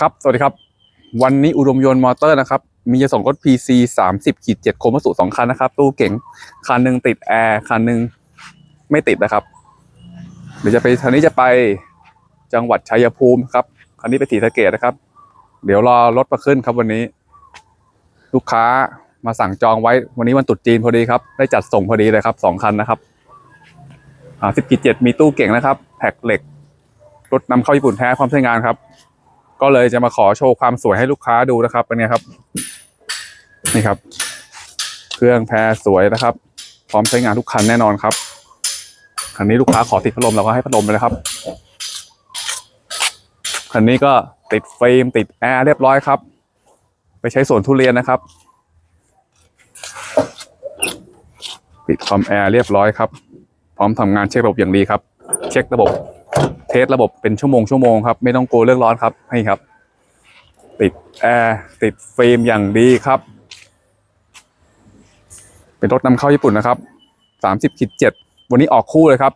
ครับ สวัสดีครับ วันนี้อุดมยนต์มอเตอร์นะครับ มีจะส่งรถ PC 30ขีด7โคมัสุสองคันนะครับ ตู้เก๋ง คันหนึ่งติดแอร์ คันหนึ่งไม่ติดนะครับ เดี๋ยวจะไปคันนี้จะไปจังหวัดชัยภูมิครับ คันนี้ไปศรีสะเกดนะครับ เดี๋ยวรอรถมาขึ้นครับวันนี้ ลูกค้ามาสั่งจองไว้ วันนี้วันตรุษจีนพอดีครับ ได้จัดส่งพอดีเลยครับสองคันนะครับ อ่า10ขีด7มีตู้เก่งนะครับแพ็กเหล็ก รถนำเข้าญี่ปุ่นแท้พร้อมใช้งานครับ ก็เลยจะมาขอโชว์ความสวยให้ลูกค้าดูนะครับ เป็นไงครับ นี่ครับ เครื่องแพรสวยนะครับ พร้อมใช้งานทุกคันแน่นอนครับคันนี้ลูกค้าขอติดพัดลมเราก็ให้พัดลมไปเลยครับคันนี้ก็ติดฟิล์มติดแอร์เรียบร้อยครับ ไปใช้สวนทุเรียนนะครับปิดคอมแอร์เรียบร้อยครับ พร้อมทำงานเช็คระบบอย่างดีครับ เช็คระบบ เทสระบบเป็นชั่วโมงชั่วโมงครับไม่ต้องกลัวเรื่องร้อนครับให้ครับ ติดแอร์ติดฟิล์มอย่างดีครับ เป็นรถนำเข้าญี่ปุ่นนะครับสามสิบขีดเจ็ดวันนี้ออกคู่เลยครับ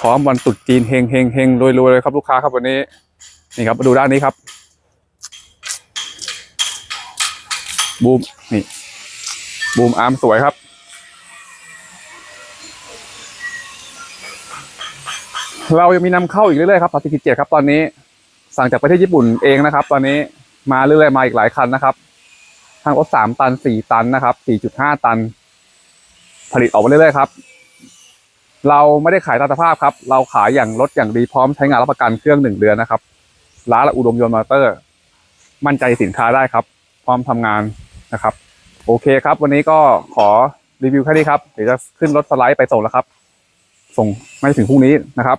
พร้อมวันตรุษจีนเฮงเฮงเฮงรวยรวยเลยครับลูกค้าครับวันนี้ นี่ครับมาดูด้านนี้ครับบูมนี่บูมอาร์มสวยครับ เรายังมีนำเข้าอีกเรื่อยๆครับปฏิกิจเจ็ดครับตอนนี้ สั่งจากประเทศญี่ปุ่นเองนะครับ ตอนนี้มาเรื่อยๆมาอีกหลายคันนะครับ ทางรถสามตันสี่ตันนะครับสี่จุดห้าตัน ผลิตออกมาเรื่อยๆครับ เราไม่ได้ขายตามสภาพครับ เราขายอย่างรถอย่างดีพร้อมใช้งานรับประกันเครื่องหนึ่งเดือนนะครับร้านละอุดมยนต์มอเตอร์ มั่นใจสินค้าได้ครับ พร้อมทำงานนะครับ โอเคครับ วันนี้ก็ขอรีวิวแค่นี้ครับ เดี๋ยวจะขึ้นรถสไลด์ไปส่งแล้วครับ ส่งไม่ถึงพรุ่งนี้นะครับ